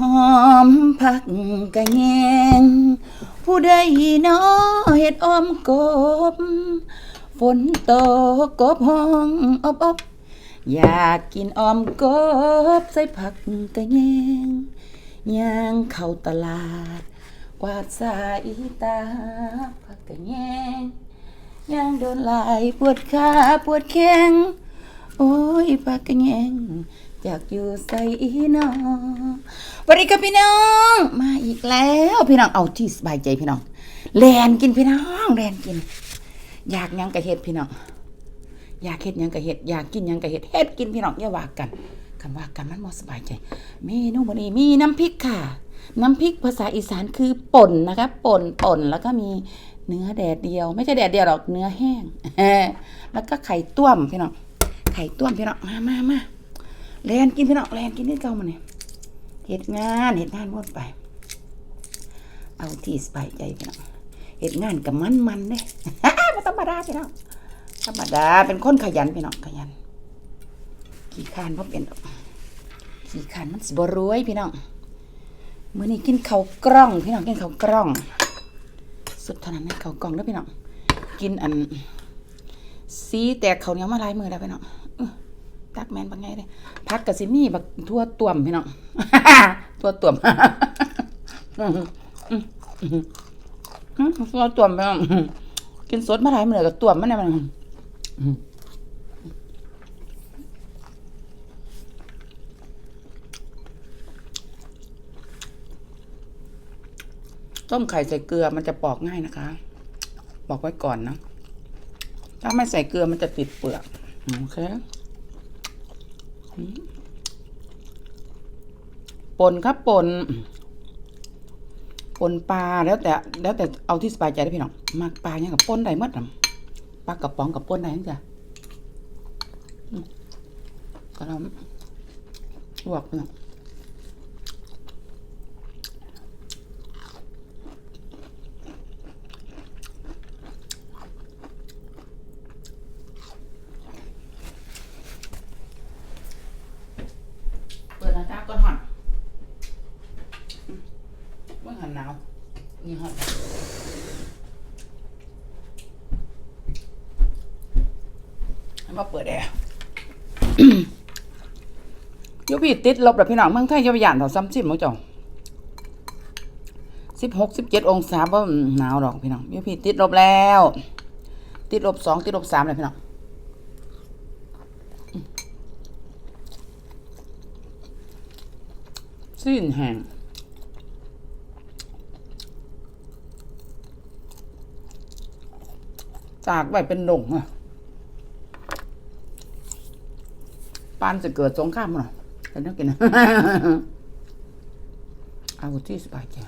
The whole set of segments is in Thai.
หอมผักกะแยง ผู้ใดน้อเฮ็ดอ้อมกบ ฝนตกกบห้องอบอบอยากกินอ้อมกบใส่ผักกะแยงย่างเข้าตลาด กวาดสายตาผักกะแยงย่างโดนลายปวดขาปวดแข้ง โอ้ยปากกะแยงอยากอยู่ใส่อีน้องวัสดีครับพี่น้อง มาอีกแล้วพี่น้องเอาที่สบายใจพี่น้องแลนกินพี่น้องแลนกิน อยากยังกะเฮ็ดพี่น้องอยากเฮ็ดยังกะเฮ็ดอยากกินยังกะเฮ็ดเฮ็ดกินพี่น้องอย่าว่ากันคำว่ากันมันบ่สบายใจเมนูวันนี้มีน้ำพริกค่ะ น้ำพริกภาษาอีสานคือป่นนะคะป่นป่นแล้วก็มีเนื้อแดดเดียว ไม่ใช่แดดเดียวหรอกเนื้อแห้งแล้วก็ไข่ต้วมพี่น้อง ไข่ต้วมพี่น้องมามามาแลนกินพี่น้องแลนกินนี่เก่ามาเนี่ยเฮ็ดงานเฮ็ดงานหมดไป เอาที่สบายใจพี่น้องเฮ็ดงานกับมันมันเด้ไม่ธรรมดาพี่น้องธรรมดาเป็นคนขยันพี่น้องขยัน ขี้คร้านบ่เป็นขี้คร้านมันสิบรวยพี่น้องเมื้อนี้กินข้าวกล้อง พี่น้องกินข้าวกล้อง สุดเท่านั้นนะข้าวกล้องเด้อพี่น้องกินอันสีแตกเขาเนี้ยมาลายมือแล้วพี่น้อง ตักแมนบางไงเลยพักกับซิมี่บักทั่วต่วมพี่น้องทั่วต่วมทั่วต่วมพี่น้องกินสดมาหลายมือกับต่วมมันเนี่ยมันต้มไข่ใส่เกลือมันจะปอกง่ายนะคะ บอกไว้ก่อนนะ ถ้าไม่ใส่เกลือมันจะติดเปลือก โอเค ป่นครับป่นป่นปลาแล้วแต่ แล้วแต่เอาที่สบายใจได้พี่น้องมากปลาเนี่ยกับป่นได้เมดน่ปลากระป๋องกับป่นได้ทั้งจ้ะก็เราลวกพี่น้องเปิดหน้าต่างก่อนห่อนอืมเมื่อหันหนาวนี่ห่อนให้ มาเปิดแอร์ยูพี่ติดลบแล้วพี่น้องเมืองไทยอยาไปย่านเท่าซ้ำสิบมั้งจ่องสิบหกสิบเจ็ดองศาบ่หนาวหรอกพี่น้องยูพี่ติดลบแล้ว ติดลบสองติดลบสามเลยพี่น้องสิ้นแห้งจากไว้เป็นหลงอะ ปานจะเกิดสงครามมั้งแต่นักกินเอาที่สบายใจ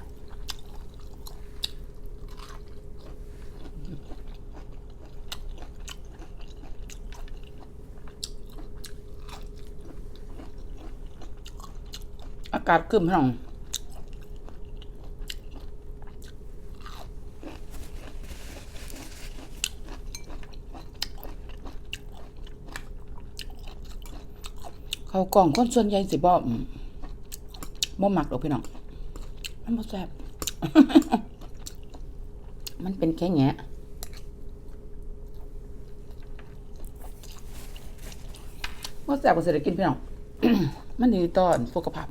อากาศกึมพี่น้องเขาว กล่องคนส่วนใหญ่สิบ่อืมบ่มักดอกพี่น้องมันบ่แซ่บมันเป็นแค่แงะบ่แซ่บก็สิได้กินพี่น้องมันดีต่อสุขภาพ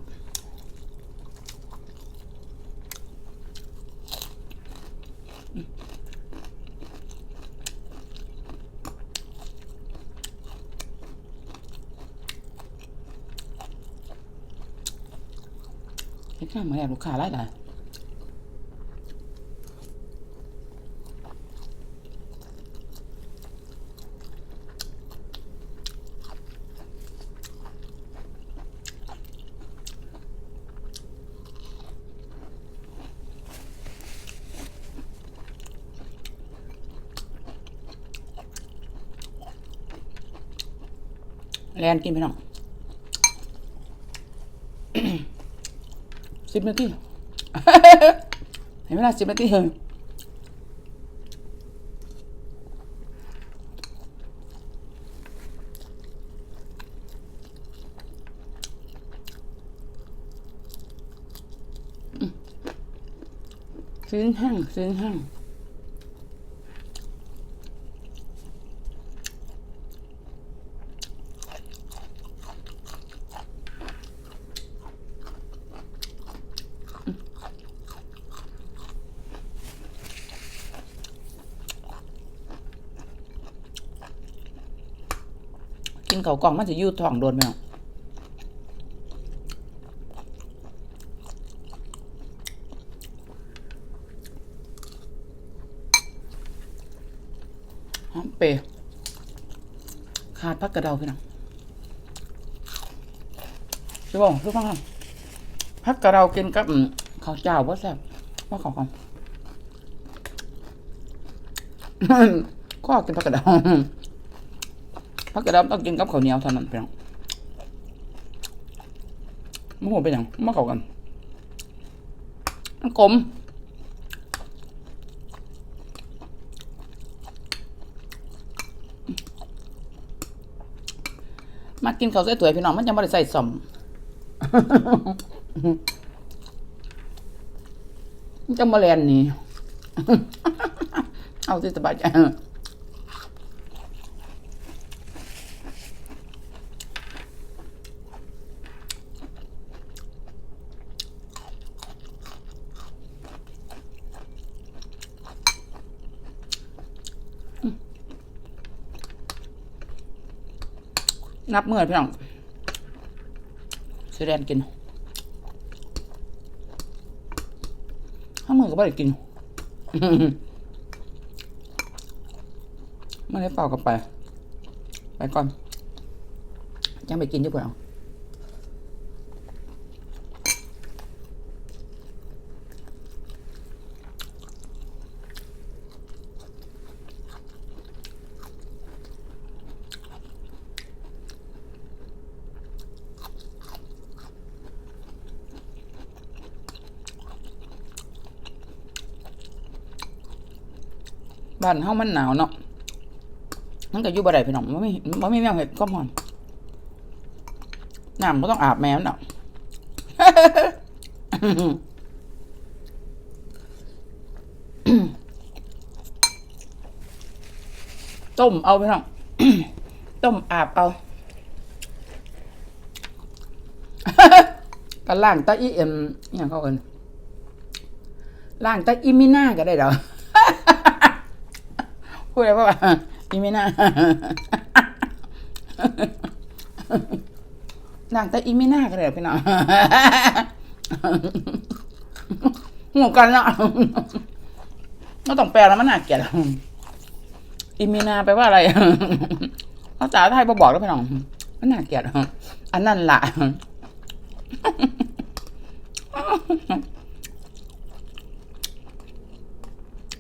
เฮ็ดงานมาแล้วลูกค้าหลายหลายแลนกินไปน้อง สิบนาทีเห็นไหมล่ะสิบนาทีเหรอซื้อห้งซื้อห้ง กินเขากล่องมันจะยืดท้องโดนไหมเนาะหอมเปร์ขาดพักกระเดาพี่น้องใช่ป่ะทุกคนพักกระเดากินกับข้าวเจ้าว่าแซ่บว่าของของก็กินพักกระเดา พักกระเดาต้องกินกับข้าวเหนียวเท่านั้นเพี่น้องมันหัวเป็นอย่างมาเข้ากันมันกลมมากินข้าวใส่ถ้วยพี่น้องมันจะไม่ได้ใส่สมมันจะมาแลนนี่ เอาที่สบายใจ นับเมื่อพี่น้องสิแดนกินถ้ามือก็ไม่ได้กินไม่ได้เป่ากลับไป ไปก่อนยังไปกินดีกว่า บ้านเฮามันหนาวเนาะมันก็อยู่บ่ได้พี่น้องมันไม่มันไม่แมวเห็ดก็มอนน้ำก็ต้องอาบแมวเนาะต้มเอาพี่น้องต้มอาบเอาก็ล่างตะอีเอ็มอหย่างเขาเอินล่างตะอีมิน่าก็ได้ดอ พูดอะไรว่าอีมิน่าล่างตะอีมิน่าก็ได้ดพี่น้องหัวกันเนาะก็ต้องแปลแล้วมันน่าเกลียดอีมินาแปลว่าอะไรภาษาไทยบอบอกแล้วพี่น้องมันน่าเกลียดอันนั่นละ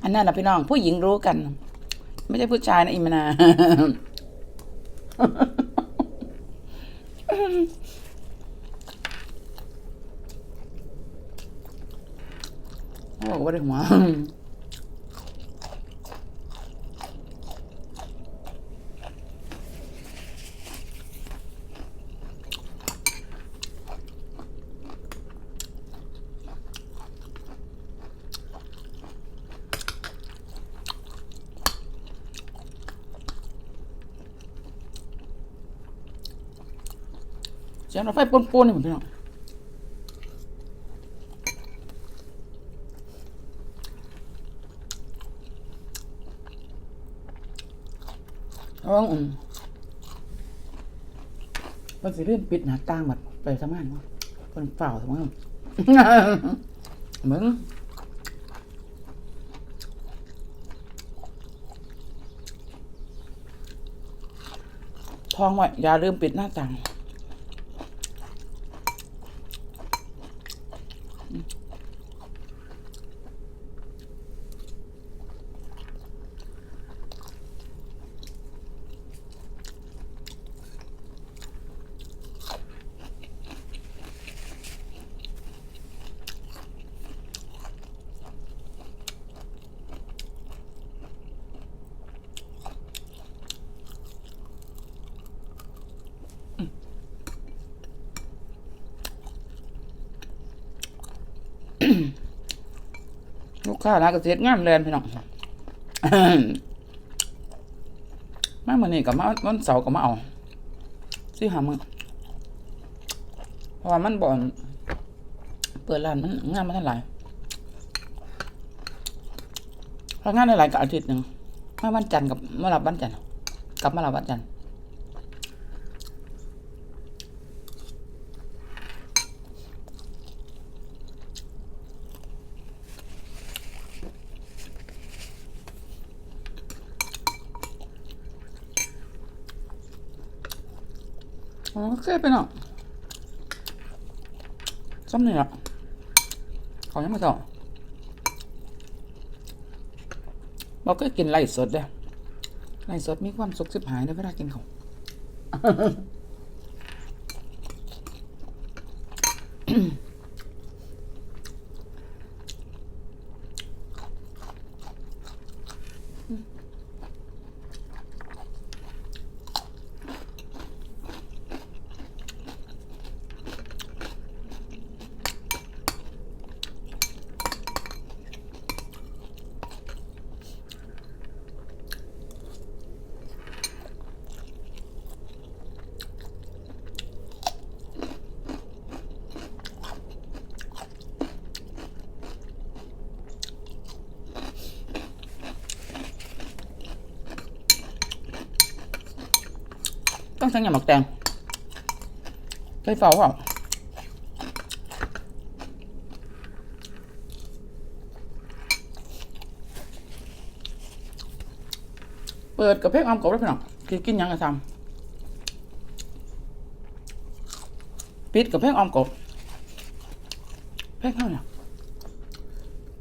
อันนั้นแหละพี่น้อง ผู้หญิงรู้กัน ไม่ใช่ผู้ชายนะอิมนาโอ้ก็ไเสียงรถไฟปนๆนี่ผมพี่น้องเพระว่าอืมมันสิเรื่องปิดหน้าต่างแบบไปทำงานวะคนเปล่าทำงานมึงทองไว้อย่าลืมปิดหน้าต่าง Mm. ลูกค้าร้านเกษตงามแลนพี่น้องมาเมื่อนี้กับมาวันเสาร์กับมาเอาซื้อหามือเพราะว่ามันบ่อนเปิดร้านมันงานมันเท่าไหร่ถ้างานท่าไหร่กับอาทิตย์หนึ่งมาวันจันทร์กับมาหลับวันจันทร์กับมาหลับวันจันทร์ อโอเคไปเนาะซ้ำนี่ละเขายังไม่ต่อเราก็กินไล่สดเด้ไล่สดมีความสุขสิบหายในเวลากินเขาว ต้องใช้ยาหมักแตงไปเฝ้าเปล่าเปิดกับเพกออมกบแล้วพี่น้องกินกินหยังกะทำปิดกับเพลงออมกบเพลงเท่าเนี่ย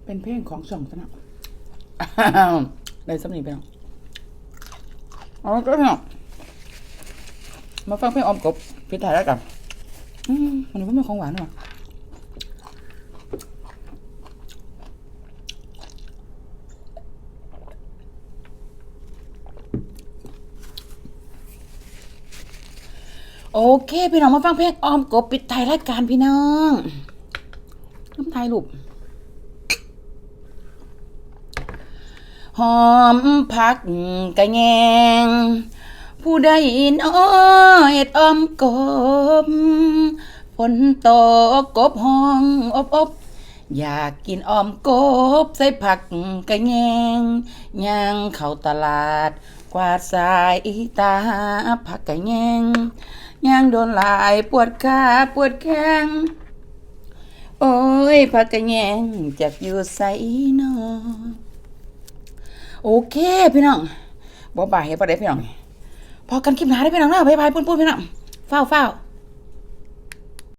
เป็นเพลงของช่องซะนะอ้าวได้สำนีไปแล้วเอาก็พี่น้อง มาฟังเพลงออมกบพิถ่ายแล้วกันอืมมันก็มีของหวานด้วยว่ะโอเค พี่น้องมาฟังเพลงออมกบปิดท้ายรายการพี่น้องน้ำไทยลูกหอมผักกะแงง ผู้ใดน้อเอ็ดออมกบฝนตกกบห้องอบอบอยากกินออมกบใส่ผักกะแงงย่างเข้าตลาด กวาดสายตาผักกะแงงย่างโดนลายปวดขาปวดแข้งโอ้ยผักกะแงงจักอยู่ใส่นอโอเคพี่น้องบ่บ่ายให้ประเดี๋ยวพี่น้อง พอกันคลิปหนาได้พี่น้องเนาะบายบายปุ้นๆเพี่น้องเฝ้าเฝ้า